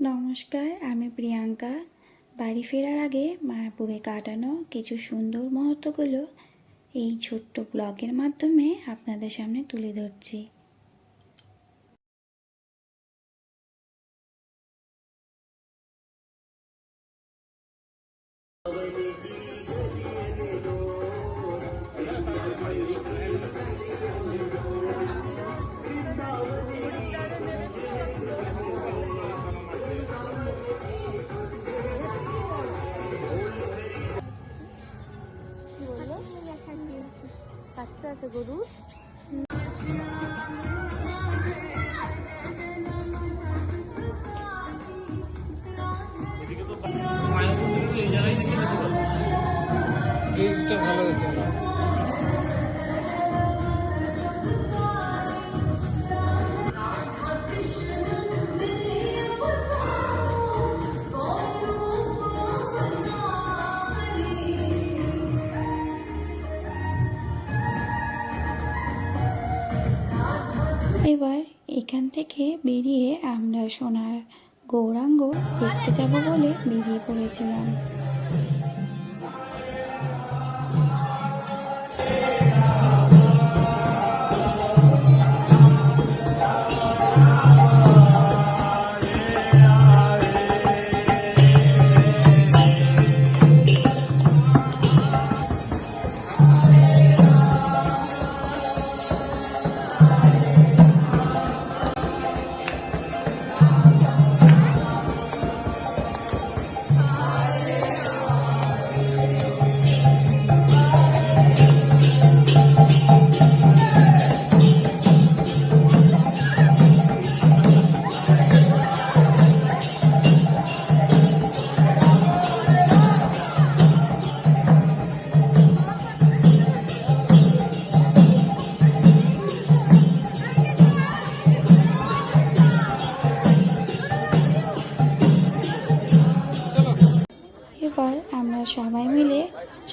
নমস্কার, আমি প্রিয়াঙ্কা। বাড়ি ফেরার আগে মায়াপুরে কাটানো কিছু সুন্দর মুহূর্তগুলো এই ছোট্ট ব্লগের মাধ্যমে আপনাদের সামনে তুলে ধরছি। কি আছে গরু? এইটা ভালো এবার এখান থেকে বেরিয়ে আমরা সোনার গৌরাঙ্গ দেখতে যাব বলে বেরিয়ে পড়েছিলাম। আমরা সবাই মিলে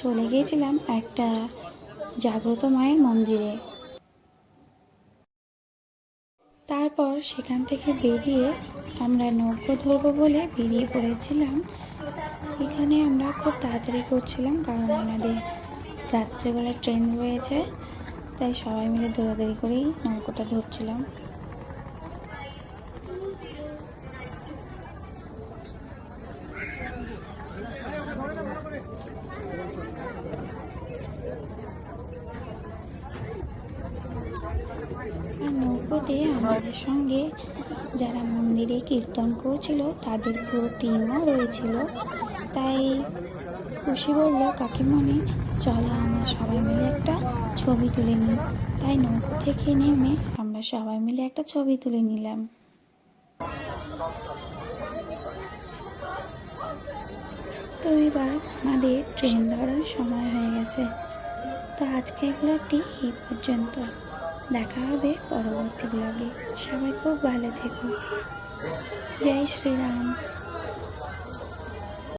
চলে গিয়েছিলাম একটা জাগ্রত মায়ের মন্দিরে। তারপর সেখান থেকে বেরিয়ে আমরা নৌকো ধরবো বলে বেরিয়ে পড়েছিলাম। এখানে আমরা খুব তাড়াতাড়ি করছিলাম কারণ আমাদের রাত্রেবেলা ট্রেন রয়েছে, তাই সবাই মিলে দৌড়াদৌড়ি করেই নৌকোটা ধরছিলাম। নৌকোতে আমাদের সঙ্গে যারা মন্দিরে কীর্তন করছিল, তাদের পুরো টিমও রয়েছিল। তাই খুশি বলল কাকিমণি, চলো আমরা সবাই মিলে একটা ছবি তুলে নিই। তাই নৌকো থেকে নেমে আমরা সবাই মিলে একটা ছবি তুলে নিলাম। তো এবার আমাদের ট্রেন ধরার সময় হয়ে গেছে। তো আজকের ব্লগটি এই পর্যন্ত। দেখা হবে পরবর্তী ব্লগে সবাই খুব ভালো থেকো। জয় শ্রীরাম।